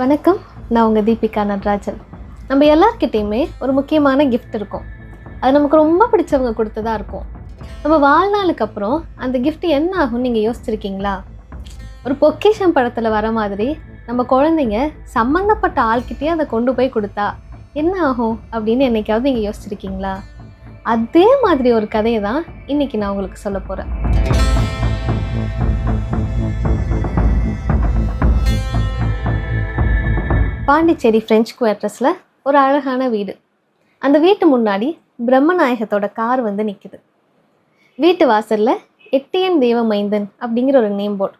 வணக்கம். நான் உங்கள் தீபிகா நடராஜன். நம்ம எல்லார்கிட்டேயுமே ஒரு முக்கியமான கிஃப்ட் இருக்கும். அது நமக்கு ரொம்ப பிடிச்சவங்க கொடுத்ததா இருக்கும். நம்ம வாழ்நாளுக்கு அப்புறம் அந்த கிஃப்ட் என்ன ஆகும்னு நீங்கள் யோசிச்சிருக்கீங்களா? ஒரு பொக்கேஷன் படத்தில் வர மாதிரி நம்ம குழந்தைங்க சம்மந்தப்பட்ட ஆள்கிட்டயே அதை கொண்டு போய் கொடுத்தா என்ன ஆகும் அப்படின்னு என்னைக்காவது நீங்கள் யோசிச்சிருக்கீங்களா? அதே மாதிரி ஒரு கதையை தான் இன்னைக்கு நான் உங்களுக்கு சொல்ல போகிறேன் பாண்டிச்சேரி ஃப்ரெஞ்ச் குவார்ட்டர்ஸில் ஒரு அழகான வீடு. அந்த வீட்டு முன்னாடி பிரம்மநாயகத்தோட கார் வந்து நிற்குது வீட்டு வாசலில் எட்டியன் தேவமைந்தன் அப்படிங்கிற ஒரு நேம் போர்டு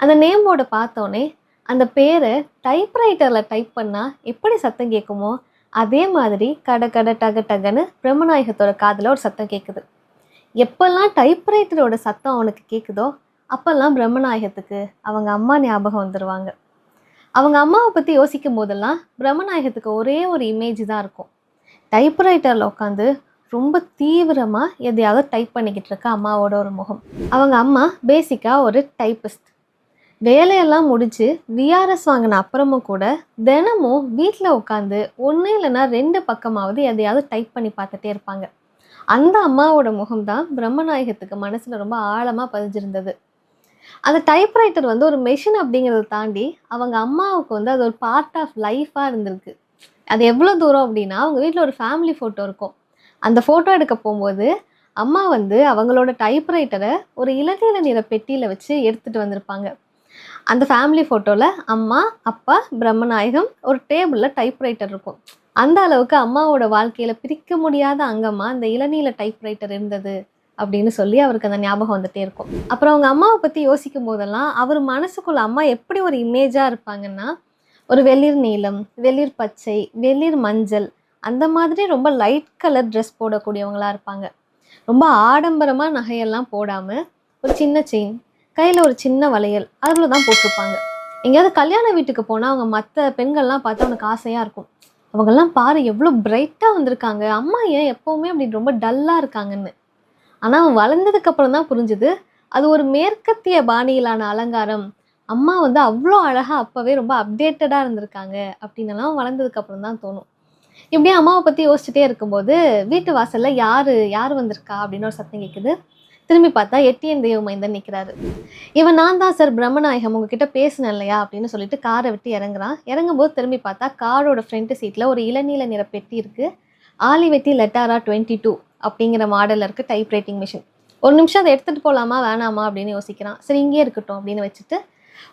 அந்த நேம் போர்டை பார்த்தோன்னே அந்த பேரை டைப்ரைட்டரில் டைப் பண்ணால் எப்படி சத்தம் கேட்குமோ அதே மாதிரி கட கட டக டகன்னு பிரம்மநாயகத்தோட காதில் ஒரு சத்தம் கேட்குது எப்பெல்லாம் டைப்ரைட்டரோட சத்தம் அவனுக்கு கேட்குதோ அப்போல்லாம் பிரம்மநாயகத்துக்கு அவங்க அம்மா ஞாபகம் வந்துடுவாங்க அவங்க அம்மாவை பற்றி யோசிக்கும் போதெல்லாம் பிரம்மநாயகத்துக்கு ஒரே ஒரு இமேஜ் தான் இருக்கும். டைப்ரைட்டரில் உட்காந்து ரொம்ப தீவிரமாக எதையாவது டைப் பண்ணிக்கிட்டு இருக்க அம்மாவோட ஒரு முகம். அவங்க அம்மா பேசிக்காக ஒரு டைப்பிஸ்ட் வேலையெல்லாம் முடித்து விஆர்எஸ் வாங்கின அப்புறமும் கூட தினமும் வீட்டில் உட்காந்து ஒன்று இல்லைன்னா ரெண்டு பக்கமாவது எதையாவது டைப் பண்ணி பார்த்துட்டே இருப்பாங்க. அந்த அம்மாவோட முகம் தான் பிரம்மநாயகத்துக்கு மனசில் ரொம்ப ஆழமாக பதிஞ்சிருந்தது. அந்த டைப்ரைட்டர் வந்து ஒரு மெஷின் அப்படிங்கிறத தாண்டி அவங்க அம்மாவுக்கு வந்து அது ஒரு பார்ட் ஆஃப் லைஃபாக இருந்திருக்கு. அது எவ்வளோ தூரம் அப்படின்னா அவங்க வீட்டில் ஒரு ஃபேமிலி ஃபோட்டோ இருக்கும். அந்த ஃபோட்டோ எடுக்க போகும்போது அம்மா வந்து அவங்களோட டைப்ரைட்டரை ஒரு இளநீல நிற பெட்டியில் வச்சு எடுத்துகிட்டு வந்திருப்பாங்க. அந்த ஃபேமிலி ஃபோட்டோவில் அம்மா அப்பா பிரம்மநாயகம் ஒரு டேபிளில் டைப்ரைட்டர் இருக்கும். அந்த அளவுக்கு அம்மாவோட வாழ்க்கையில் பிரிக்க முடியாத அங்கமாக அந்த இளநீல டைப்ரைட்டர் இருந்தது. அப்படின்னு சொல்லி அவருக்கு அந்த ஞாபகம் வந்துட்டே இருக்கும். அப்புறம் அவங்க அம்மாவை பற்றி யோசிக்கும் போதெல்லாம் அவர் மனசுக்குள்ள அம்மா எப்படி ஒரு இமேஜாக இருப்பாங்கன்னா ஒரு வெளிர் நீலம் வெளிர் பச்சை வெளிர் மஞ்சள் அந்த மாதிரி ரொம்ப லைட் கலர் ட்ரெஸ் போடக்கூடியவங்களா இருப்பாங்க. ரொம்ப ஆடம்பரமாக நகையெல்லாம் போடாமல் ஒரு சின்ன செயின் கையில் ஒரு சின்ன வளையல் அதில் தான் போட்டிருப்பாங்க. எங்கேயாவது கல்யாண வீட்டுக்கு போனால் அவங்க மற்ற பெண்கள்லாம் பார்த்து அவனுக்கு ஆசையாக இருக்கும். அவங்கெல்லாம் பாரு எவ்வளோ பிரைட்டாக வந்திருக்காங்க. அம்மா ஏன் எப்போவுமே அப்படி ரொம்ப டல்லாக இருக்காங்கன்னு. ஆனால் அவன் வளர்ந்ததுக்கு அப்புறம் தான் புரிஞ்சுது. அது ஒரு மேற்கத்திய பாணியிலான அலங்காரம். அம்மா வந்து அவ்வளோ அழகாக அப்போவே ரொம்ப அப்டேட்டடாக இருந்திருக்காங்க அப்படின்னலாம் வளர்ந்ததுக்கு அப்புறம் தான் தோணும். இப்படியே அம்மாவை பற்றி யோசிச்சுட்டே இருக்கும்போது வீட்டு வாசலில் யார் யார் வந்திருக்கா அப்படின்னு ஒரு சத்தம் கேட்குது திரும்பி பார்த்தா எட்டியன் தேவமைந்தன் நிற்கிறாரு இவன் நான் தான் சார் பிரம்மநாயகம். உங்ககிட்ட பேசினேன் இல்லையா? அப்படின்னு சொல்லிட்டு காரை விட்டு இறங்குறான். இறங்கும்போது திரும்பி பார்த்தா காரோட ஃப்ரண்ட் சீட்டில் ஒரு இளநீல நிற பெட்டி இருக்குது ஆலிவெட்டி லெட்டாரா டுவெண்ட்டி டூ அப்படிங்கிற மாடலில் இருக்குது டைப் ரைட்டிங் மிஷின் ஒரு நிமிஷம் அதை எடுத்துகிட்டு போகலாமா வேணாமா அப்படின்னு யோசிக்கிறான். சரி இங்கேயே இருக்கட்டும் அப்படின்னு வச்சுட்டு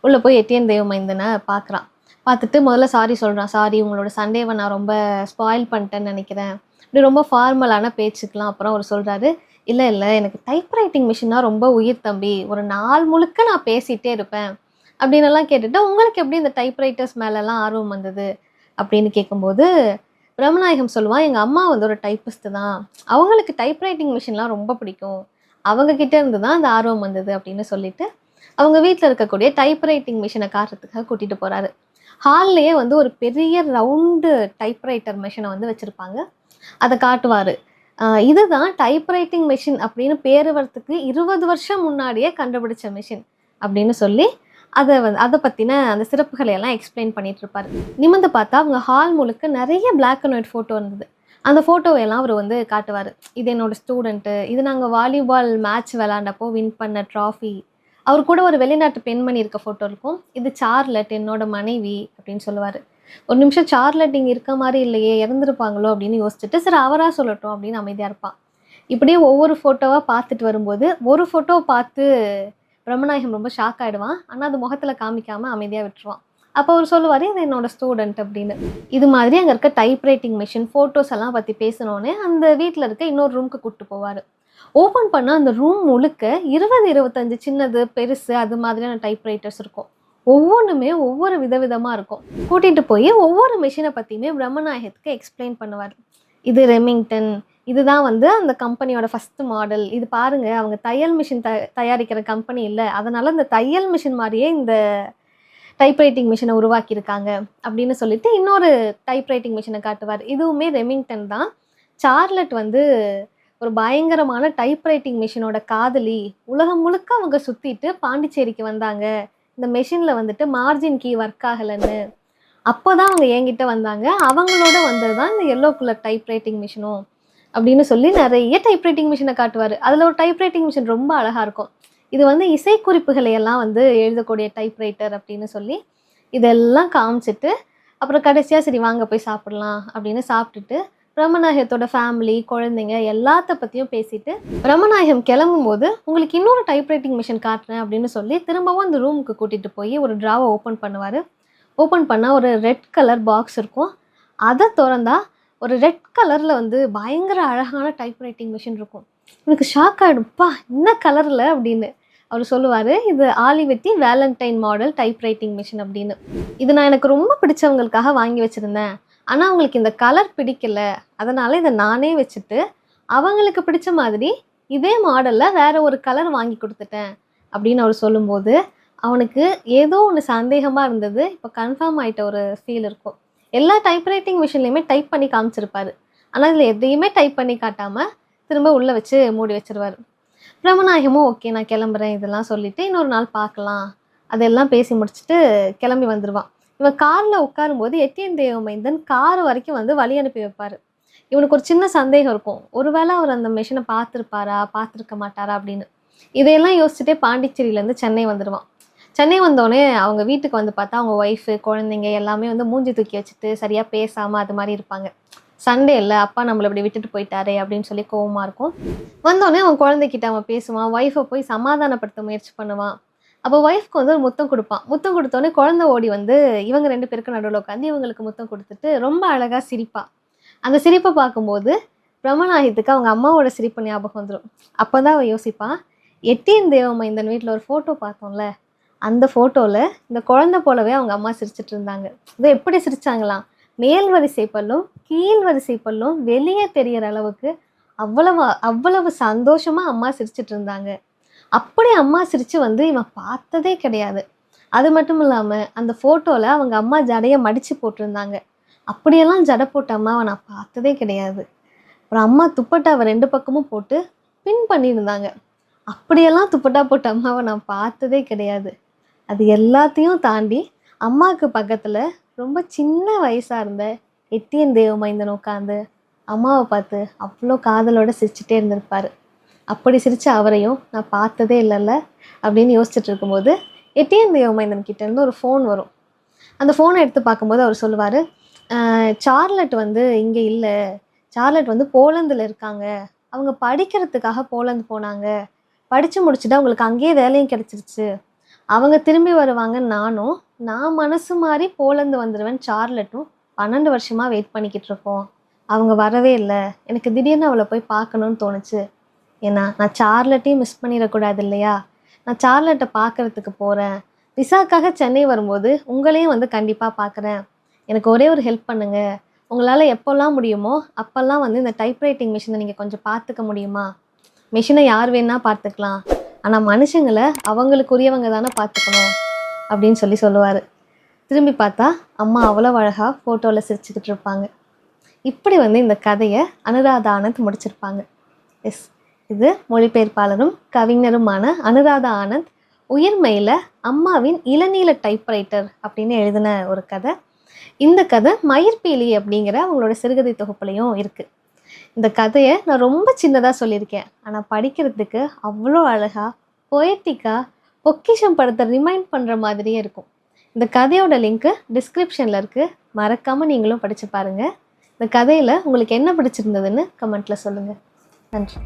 உள்ளே போய் எட்டியன் தேவமைந்தனை பார்க்குறான். பார்த்துட்டு முதல்ல சாரி சொல்கிறான் சாரி உங்களோட சண்டேவை நான் ரொம்ப ஸ்பாயில் பண்ணிட்டேன்னு நினைக்கிறேன். இப்படி ரொம்ப ஃபார்மலான பேச்சுக்கெலாம் அப்புறம் அவர் சொல்கிறாரு இல்லை இல்லை எனக்கு டைப் ரைட்டிங் மிஷின்னா ரொம்ப உயிர் தம்பி. ஒரு நாள் முழுக்க நான் பேசிகிட்டே இருப்பேன். அப்படின்னு எல்லாம் கேட்டுட்டு உங்களுக்கு எப்படி இந்த டைப் ரைட்டர்ஸ் ஆர்வம் வந்தது? அப்படின்னு கேட்கும்போது ரமநாயகம் சொல்லுவான் எங்கள் அம்மா வந்து ஒரு டைப்பிஸ்ட் தான். அவங்களுக்கு டைப் ரைட்டிங் மிஷின்லாம் ரொம்ப பிடிக்கும். அவங்கக்கிட்ட இருந்து தான் அந்த ஆர்வம் வந்தது அப்படின்னு சொல்லிட்டு அவங்க வீட்டில் இருக்கக்கூடிய டைப் ரைட்டிங் மிஷினை காட்டுறதுக்காக கூட்டிகிட்டு போகிறாரு ஹால்லையே வந்து ஒரு பெரிய ரவுண்டு டைப்ரைட்டர் மிஷினை வந்து வச்சுருப்பாங்க. அதை காட்டுவார். இதுதான் டைப்ரைட்டிங் மிஷின் அப்படின்னு பேர் வரத்துக்கு இருபது வருஷம் முன்னாடியே கண்டுபிடிச்ச மிஷின் அப்படின்னு சொல்லி அதை வந்து அதை பற்றின அந்த சிறப்புகளை எல்லாம் எக்ஸ்பிளைன் பண்ணிட்டு இருப்பார் நிமிர்ந்து பார்த்தா அவங்க ஹால் முழுக்க நிறைய பிளாக் அண்ட் ஒயிட் ஃபோட்டோ இருந்தது. அந்த ஃபோட்டோவையெல்லாம் அவர் வந்து காட்டுவார். இது என்னோட ஸ்டூடெண்ட்டு இது நாங்கள் வாலிபால் மேட்ச் விளாண்டப்போ வின் பண்ண ட்ராஃபி அவர் கூட ஒரு வெளிநாட்டு பெண்மணி இருக்க ஃபோட்டோ இருக்கும். இது சார்லட் என்னோட மனைவி அப்படின்னு சொல்லுவார். ஒரு நிமிஷம் சார்லட் இங்கே இருக்க மாதிரி இல்லையே இறந்துருப்பாங்களோ அப்படின்னு யோசிச்சுட்டு சரி அவராக சொல்லட்டும் அப்படின்னு அமைதியாக இருப்பான். இப்படியே ஒவ்வொரு ஃபோட்டோவாக பார்த்துட்டு வரும்போது ஒரு ஃபோட்டோவை பார்த்து பிரம்மநாயகம் ரொம்ப ஷாக் ஆகிடுவான் ஆனால் அது முகத்தில் காமிக்காமல் அமைதியாக விட்டுருவான். அப்போ அவர் சொல்லுவார் இது என்னோட ஸ்டூடெண்ட் அப்படின்னு. இது மாதிரி அங்கே இருக்க டைப் ரைட்டிங் மிஷின் ஃபோட்டோஸ் எல்லாம் பற்றி பேசினோடனே அந்த வீட்டில் இருக்க இன்னொரு ரூமுக்கு கூப்பிட்டு போவார். ஓப்பன் பண்ணால் அந்த ரூம் முழுக்க இருபது இருபத்தஞ்சு சின்னது பெருசு அது மாதிரியான டைப் ரைட்டர்ஸ் இருக்கும். ஒவ்வொன்றுமே ஒவ்வொரு விதவிதமாக இருக்கும். கூட்டிகிட்டு போய் ஒவ்வொரு மிஷினை பற்றியுமே பிரம்மநாயகத்துக்கு எக்ஸ்பிளைன் பண்ணுவார். இது ரெமிங்டன் இதுதான் வந்து அந்த கம்பெனியோட ஃபஸ்ட்டு மாடல் இது பாருங்க அவங்க தையல் மிஷின் த தயாரிக்கிற கம்பெனி இல்லை. அதனால இந்த தையல் மிஷின் மாதிரியே இந்த டைப்ரைட்டிங் மிஷினை உருவாக்கியிருக்காங்க அப்படின்னு சொல்லிட்டு இன்னொரு டைப்ரைட்டிங் மிஷினை காட்டுவார். இதுவுமே ரெமிங்டன் தான். சார்லட் வந்து ஒரு பயங்கரமான டைப்ரைட்டிங் மிஷினோட காதலி. உலகம் முழுக்க அவங்க சுற்றிட்டு பாண்டிச்சேரிக்கு வந்தாங்க. இந்த மெஷினில் வந்துட்டு மார்ஜின் கீ ஒர்க் ஆகலைன்னு. அப்போ தான் அவங்க என்கிட்ட வந்தாங்க. அவங்களோட வந்தது தான் இந்த எல்லோ கலர் டைப் ரைட்டிங் மிஷினும் அப்படின்னு சொல்லி நிறைய டைப் ரைட்டிங் மிஷினை காட்டுவார். அதில் ஒரு டைப் ரைட்டிங் மிஷின் ரொம்ப அழகாக இருக்கும். இது வந்து இசைக்குறிப்புகளை எல்லாம் வந்து எழுதக்கூடிய டைப்ரைட்டர் அப்படின்னு சொல்லி இதெல்லாம் காமிச்சிட்டு அப்புறம் கடைசியாக சரி வாங்க போய் சாப்பிடலாம் அப்படின்னு சாப்பிட்டுட்டு பிரம்மநாயகத்தோட ஃபேமிலி குழந்தைங்க எல்லாத்த பற்றியும் பேசிட்டு பிரம்மநாயகம் கிளம்பும்போது உங்களுக்கு இன்னொரு டைப் ரைட்டிங் மிஷின் காட்டுறேன் அப்படின்னு சொல்லி திரும்பவும் அந்த ரூமுக்கு கூட்டிகிட்டு போய் ஒரு ட்ராவை ஓப்பன் பண்ணுவார். ஓப்பன் பண்ணால் ஒரு ரெட் கலர் பாக்ஸ் இருக்கும். அதை திறந்தா ஒரு ரெட் கலரில் வந்து பயங்கர அழகான டைப் ரைட்டிங் மிஷின் இருக்கும். எனக்கு ஷாக் ஆகிடும்ப்பா என்ன கலரில் அப்படின்னு அவர் சொல்லுவார். இது Olivetti Valentine model type writing machine அப்படின்னு. இது நான் எனக்கு ரொம்ப பிடிச்சவங்களுக்காக வாங்கி வச்சுருந்தேன். ஆனால் அவங்களுக்கு இந்த கலர் பிடிக்கல. அதனால் இதை நானே வச்சுட்டு அவங்களுக்கு பிடிச்ச மாதிரி இதே மாடலில் வேறு ஒரு கலர் வாங்கி கொடுத்துட்டேன் அப்படின்னு அவர் சொல்லும்போது அவனுக்கு ஏதோ ஒன்று சந்தேகமாக இருந்தது. இப்போ கன்ஃபார்ம் ஆகிட்ட ஒரு ஃபீல் இருக்கும். எல்லா டைப் ரைட்டிங் மிஷின்லையுமே டைப் பண்ணி காமிச்சிருப்பாரு. ஆனால் இதில் எதையுமே டைப் பண்ணி காட்டாமல் திரும்ப உள்ளே வச்சு மூடி வச்சிருவார். பிரம்மநாயகமும் ஓகே நான் கிளம்புறேன் இதெல்லாம் சொல்லிட்டு இன்னொரு நாள் பார்க்கலாம். அதெல்லாம் பேசி முடிச்சுட்டு கிளம்பி வந்துடுவான் இவன் காரில் உட்காரும்போது எட்டியன் தேவமைந்தன் கார் வரைக்கும் வந்து வழி அனுப்பி வைப்பார். இவனுக்கு ஒரு சின்ன சந்தேகம் இருக்கும். ஒருவேளை அவர் அந்த மிஷினை பார்த்துருப்பாரா? பார்த்துருக்க மாட்டாரா? அப்படின்னு. இதையெல்லாம் யோசிச்சுட்டே பாண்டிச்சேரியிலேருந்து சென்னை வந்துடுவான் சென்னை வந்தோடனே அவங்க வீட்டுக்கு வந்து பார்த்தா அவங்க ஒய்ஃபு குழந்தைங்க எல்லாமே வந்து மூஞ்சி தூக்கி வச்சுட்டு சரியாக பேசாமல் அது மாதிரி இருப்பாங்க. சண்டே இல்லை அப்பா நம்மளை இப்படி விட்டுட்டு போயிட்டாரே அப்படின்னு சொல்லி கோவமாக இருக்கும். வந்தோடனே அவன் குழந்தைக்கிட்ட அவன் பேசுவான் ஒய்ஃபை போய் சமாதானப்படுத்த முயற்சி பண்ணுவான். அப்போ ஒய்ஃப்க்கு வந்து ஒரு முத்தம் கொடுப்பான். முத்தம் கொடுத்தோடனே குழந்தை ஓடி வந்து இவங்க ரெண்டு பேருக்கு நடுவில் உட்காந்து இவங்களுக்கு முத்தம் கொடுத்துட்டு ரொம்ப அழகாக சிரிப்பான் அந்த சிரிப்பை பார்க்கும்போது பிரம்மநாயகத்துக்கு அவங்க அம்மாவோட சிரிப்பு ஞாபகம் வந்துடும் அப்போ தான் அவன் யோசிப்பான் எட்டியன் தேவமைந்தன் வீட்டில் ஒரு ஃபோட்டோ பார்த்தோம்ல அந்த ஃபோட்டோவில் இந்த குழந்தை போலவே அவங்க அம்மா சிரிச்சிட்டு இருந்தாங்க. இது எப்படி சிரிச்சாங்களாம் மேல் வரிசை பல்லும் கீழ் வரிசை பல்லும் வெளியே தெரியற அளவுக்கு அவ்வளவு அவ்வளவு சந்தோஷமாக அம்மா சிரிச்சிட்டு இருந்தாங்க. அப்படி அம்மா சிரித்து வந்து இவன் பார்த்ததே கிடையாது. அது மட்டும் இல்லாமல் அந்த ஃபோட்டோவில் அவங்க அம்மா ஜடையை மடித்து போட்டிருந்தாங்க. அப்படியெல்லாம் ஜடை போட்ட அம்மாவை நான் பார்த்ததே கிடையாது. அப்புறம் அம்மா துப்பட்டாவை ரெண்டு பக்கமும் போட்டு பின் பண்ணியிருந்தாங்க. அப்படியெல்லாம் துப்பட்டா போட்ட அம்மாவை நான் பார்த்ததே கிடையாது. அது எல்லாத்தையும் தாண்டி அம்மாவுக்கு பக்கத்தில் ரொம்ப சின்ன வயசாக இருந்த எட்டியன் தேவமைந்தன் உட்காந்து அம்மாவை பார்த்து அவ்வளோ காதலோட சிரிச்சுட்டே இருந்திருப்பார். அப்படி சிரித்த அவரையும் நான் பார்த்ததே இல்லைல்ல அப்படின்னு யோசிச்சுட்டு இருக்கும்போது எட்டியன் தேவமைந்தன் கிட்டேருந்து ஒரு ஃபோன் வரும். அந்த ஃபோனை எடுத்து பார்க்கும்போது அவர் சொல்லுவார் சார்லட் வந்து இங்கே இல்லை. சார்லட் வந்து போலந்தில் இருக்காங்க. அவங்க படிக்கிறதுக்காக போலந்து போனாங்க. படித்து முடிச்சுட்டு அவங்களுக்கு அங்கேயே வேலையும் கிடச்சிருச்சு. அவங்க திரும்பி வருவாங்க நானும். நான் மனசு மாதிரி போலந்து வந்துடுவேன் சார்லட்டும். பன்னெண்டு வருஷமாக வெயிட் பண்ணிக்கிட்டு இருக்கோம். அவங்க வரவே இல்லை. எனக்கு திடீர்னு அவளை போய் பார்க்கணுன்னு தோணுச்சு. ஏன்னா நான் சார்லட்டையும் மிஸ் பண்ணிடக்கூடாது இல்லையா? நான் சார்லட்டை பார்க்கறதுக்கு போகிறேன் விசாக்காக சென்னை வரும்போது உங்களையும் வந்து கண்டிப்பாக பார்க்குறேன். எனக்கு ஒரே ஒரு ஹெல்ப் பண்ணுங்க. உங்களால் எப்போல்லாம் முடியுமோ அப்போல்லாம் வந்து இந்த டைப்ரைட்டிங் மிஷினை நீங்கள் கொஞ்சம் பார்த்துக்க முடியுமா? மிஷினை யார் வேணால் பார்த்துக்கலாம். ஆனால் மனுஷங்களை அவங்களுக்குரியவங்க தானே பார்த்துக்கணும் அப்படின்னு சொல்லி சொல்லுவார். திரும்பி பார்த்தா அம்மா அவ்வளோ அழகாக ஃபோட்டோவில் சிரிச்சுக்கிட்டு இருப்பாங்க. இப்படி வந்து இந்த கதையை அனுராதா ஆனந்த் முடிச்சிருப்பாங்க. எஸ் இது மொழிபெயர்ப்பாளரும் கவிஞருமான அனுராதா ஆனந்த் உயிர்மையில் அம்மாவின் இளநீல டைப்ரைட்டர் அப்படின்னு எழுதின ஒரு கதை. இந்த கதை மயிர்பீலி அப்படிங்கிற அவங்களோட சிறுகதை தொகுப்புலையும் இருக்குது இந்த கதையை நான் ரொம்ப சின்னதாக சொல்லியிருக்கேன். ஆனால் படிக்கிறதுக்கு அவ்வளோ அழகாக பொயட்டிக்காக பொக்கிஷம் படத்தை ரிமைண்ட் பண்ணுற மாதிரியே இருக்கும். இந்த கதையோட லிங்க்கு டிஸ்கிரிப்ஷனில் இருக்குது மறக்காமல் நீங்களும் படித்து பாருங்கள் இந்த கதையில் உங்களுக்கு என்ன பிடிச்சிருந்ததுன்னு கமெண்ட்டில் சொல்லுங்கள் நன்றி.